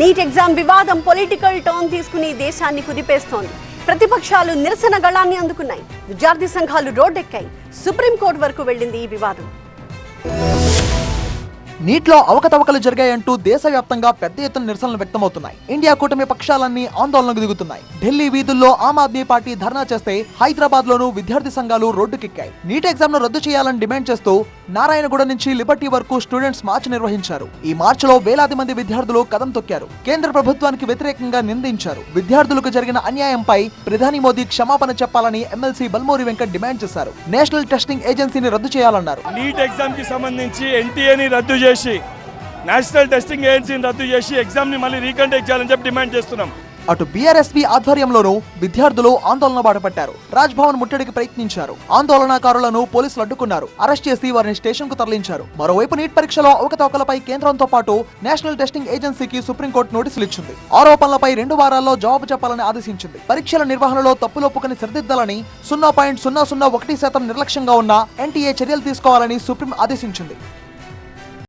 Neat exam వివాదం political tone తీసుకుని దేశాన్ని కుదిపేస్తోంది. ప్రతిపక్షాలు నిరసన గళాన్ని అందుకున్నాయి. విద్యార్థి సంఘాలు రోడ్డెక్కాయి. సుప్రీంకోర్టు వరకు వెళ్ళింది ఈ వివాదం. నీట్లో అవకతవకలు జరిగాయంటూ దేశవ్యాప్తంగా పెద్ద ఎత్తున నిరసనలు వ్యక్తమవుతున్నాయి. ఇండియా కూటమి పక్షాలన్నీ ఆందోళనకు దిగుతున్నాయి. ఢిల్లీ వీధుల్లో ఆమ్ ఆద్మీ పార్టీ ధర్నా చేస్తే హైదరాబాద్ లోనూ విద్యార్థి సంఘాలు రోడ్డుకెక్కాయి. నీట్ ఎగ్జామ్ను రద్దు చేయాలని డిమాండ్ చేస్తూ నారాయణగూడ నుంచి లిబర్టీ వరకు స్టూడెంట్స్ మార్చ్ నిర్వహించారు. ఈ మార్చ్లో వేలాది మంది విద్యార్థులు కదం తొక్కారు. కేంద్ర ప్రభుత్వానికి వ్యతిరేకంగా నిందించారు. విద్యార్థులకు జరిగిన అన్యాయంపై ప్రధాని మోదీ క్షమాపణ చెప్పాలని ఎమ్మెల్సీ బల్మూరి వెంకట్ డిమాండ్ చేశారు. నేషనల్ టెస్టింగ్ ఏజెన్సీని రద్దు చేయాలన్నారు. నీట్ ఎగ్జామ్కి సంబంధించి ఎన్టీఏని రద్దు చేసి నేషనల్ టెస్టింగ్ ఏజెన్సీని రద్దు చేసి ఎగ్జామ్ని మళ్ళీ రీకండక్ట్ చేయాలని చెప్పి డిమాండ్ చేస్తున్నాం. అటు బీఆర్ఎస్పీ ఆధ్వర్యంలోనూ విద్యార్థులు ఆందోళన బాటపట్టారు. రాజ్భవన్ ముట్టడికి ప్రయత్నించారు. ఆందోళనకారులను పోలీసులు అడ్డుకున్నారు. అరెస్ట్ చేసి వారిని స్టేషన్కు తరలించారు. మరోవైపు నీట్ పరీక్షలో అవకతవకలపై కేంద్రంతో పాటు నేషనల్ టెస్టింగ్ ఏజెన్సీకి సుప్రీంకోర్టు నోటీసులు ఇచ్చింది. ఆరోపణలపై రెండు వారాల్లో జవాబు చెప్పాలని ఆదేశించింది. పరీక్షల నిర్వహణలో తప్పులొప్పుకని సరిదిద్దాలని సున్నా పాయింట్ సున్నా సున్నా ఒకటి శాతం నిర్లక్ష్యంగా ఉన్న ఎన్టీఏ చర్యలు తీసుకోవాలని సుప్రీం ఆదేశించింది.